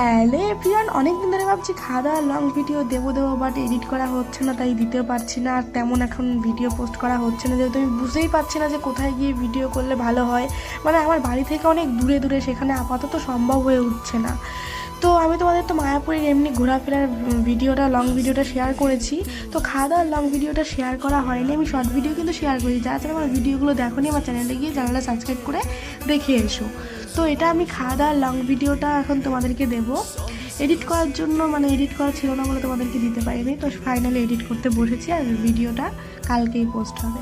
Hello everyone অনেকদিন ধরে ভাবছি খাওয়া দাওয়া লং ভিডিও দেবো দেবো বাট এডিট করা হচ্ছে না, তাই দিতেও পারছি না, আর তেমন এখন ভিডিও পোস্ট করা হচ্ছে না, যেহেতু আমি বুঝতেই পারছি না যে কোথায় গিয়ে ভিডিও করলে ভালো হয়। মানে আমার বাড়ি থেকে অনেক দূরে দূরে, সেখানে আপাতত সম্ভব হয়ে উঠছে না। তো আমি তোমাদের তো মায়াপুরের এমনি ঘোরাফেরার ভিডিওটা লং ভিডিওটা শেয়ার করেছি। তো খাওয়া দাওয়ার লং ভিডিওটা শেয়ার করা হয়নি, আমি শর্ট ভিডিও কিন্তু শেয়ার করেছি। যারা যারা আমার ভিডিওগুলো দেখো আমার চ্যানেলে গিয়ে চ্যানেলটা সাবস্ক্রাইব করে দেখে এসো। তো এটা আমি খাওয়া দাওয়ার লং ভিডিওটা এখন তোমাদেরকে দেবো। এডিট করার জন্য মানে এডিট করা ছিল না বলে তোমাদেরকে দিতে পারিনি। তো ফাইনালি এডিট করতে বসেছি আর ভিডিওটা কালকেই পোস্ট হবে।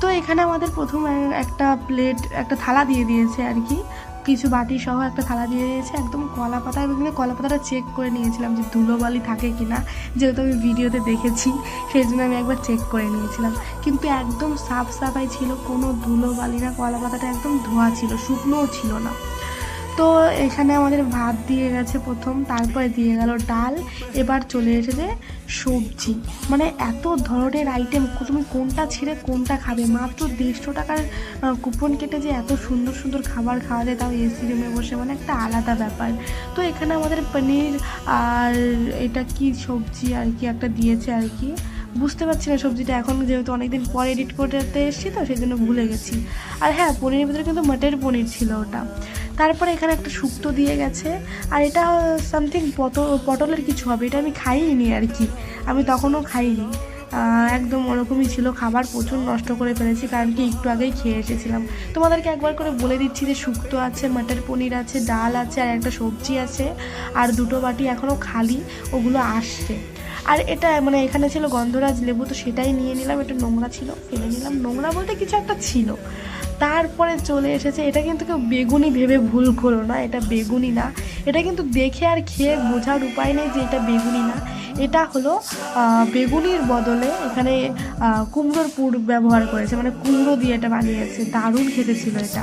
তো এখানে আমাদের প্রথম একটা প্লেট একটা থালা দিয়ে দিয়েছে আর কি। কিছু বাটি সহ একটা থালা দিয়ে দিয়েছে, একদম কলা পাতা কিন্তু কলা পাতাটা চেক করে নিয়েছিলাম যে ধুলোবালি থাকে কি না যেহেতু আমি ভিডিওতে দেখেছি সেই জন্য আমি একবার চেক করে নিয়েছিলাম। কিন্তু একদম সাফ সাফাই ছিল, কোনো ধুলোবালি না, কলা পাতাটা একদম ধোয়া ছিল, শুকনোও ছিল না। তো এখানে আমাদের ভাত দিয়ে গেছে প্রথম, তারপরে দিয়ে গেল ডাল, এবার চলে এসেছে সবজি। মানে এত ধরনের আইটেম তুমি কোনটা ছেড়ে কোনটা খাবে? মাত্র দেড়শো টাকার কুপন কেটে যে এত সুন্দর সুন্দর খাবার খাওয়া যায়, তাও এসি রুমে বসে মানে একটা আলাদা ব্যাপার। তো এখানে আমাদের পনির আর এটা কি সবজি আর কি একটা দিয়েছে আর কি? বুঝতে পারছি না সবজিটা। এখন যেহেতু অনেকদিন পরে এডিট করতে এসেছি তো সেই জন্য ভুলে গেছি। আর হ্যাঁ পনিরের ভিতরে কিন্তু মটের পনির ছিল ওটা। তারপরে এখানে একটা শুক্তো দিয়ে গেছে। আর এটা সামথিং পটল পটলের কিছু হবে। এটা আমি খাইনি আর কি। আমি তখনও খাইনি। একদম ওরকমই ছিল। খাবার প্রচুর নষ্ট করে ফেলেছি, কারণ কি একটু আগেই খেয়ে এসেছিলাম। তোমাদেরকে একবার করে বলে দিচ্ছি যে শুক্তো আছে, মটর পনির আছে, ডাল আছে, আর একটা সবজি আছে। আর দুটো বাটি এখনও খালি। ওগুলো আসছে। আর এটা মানে এখানে ছিল গন্ধরাজ লেবু, তো সেটাই নিয়ে নিলাম এটা নোংরা ছিল, ফেলে নিলাম। নোংরা বলতে কিছু একটা ছিল। তারপরে চলে এসেছে, এটা কিন্তু কেউ বেগুনি ভেবে ভুল করো না, এটা বেগুনি না। এটা কিন্তু দেখে আর খেয়ে বোঝার উপায় নেই যে এটা বেগুনি না। এটা হলো বেগুনির বদলে এখানে কুমড়োর পুর ব্যবহার করেছে মানে কুমড়ো দিয়ে এটা বানিয়েছে, দারুণ খেতে ছিল এটা।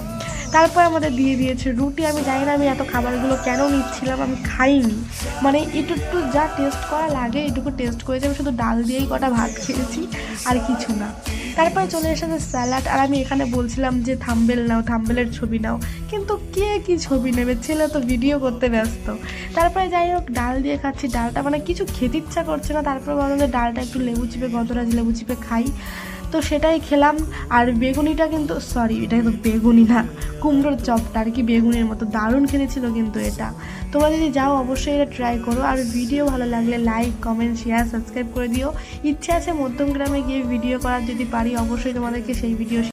তারপর আমাদের দিয়ে দিয়েছে রুটি। আমি জানি না আমি এত খাবারগুলো কেন নিচ্ছিলাম, আমি খাইনি। মানে একটু যা টেস্ট করা লাগে, এটুকু টেস্ট করেছি। আমি শুধু ডাল দিয়েই কটা ভাত খেয়েছি, আর কিছু না। তারপরে চলে এসেছে স্যালাড আর আমি এখানে বলছিলাম যে থাম্বেল নাও থাম্বেলের ছবি নাও। কিন্তু কে কি ছবি নেবে? ছেলে তো ভিডিও করতে ব্যস্ত। তারপরে যাই হোক, ডাল দিয়ে খাচ্ছি ডালটা। মানে কিছু খেতে ইচ্ছা করছে না। তারপরে ভাবলাম যে, ডালটা একটু লেবু চিপে গতরাজ লেবু চিপে খাই। তো সেটাই খেলাম। আর বেগুনিটা কিন্তু সরি এটা কিন্তু বেগুনি না, কুমড়োর চপটা, আর কি বেগুনের মতো দারুণ খেলেছিল কিন্তু এটা। তোমরা যদি যাও, অবশ্যই এটা ট্রাই করো। আর ভিডিও ভালো লাগলে লাইক কমেন্ট শেয়ার সাবস্ক্রাইব করে দিও। ইচ্ছে আছে মধ্যমগ্রামে গিয়ে ভিডিও করার, যদি পারি, অবশ্যই তোমাদেরকে সেই ভিডিও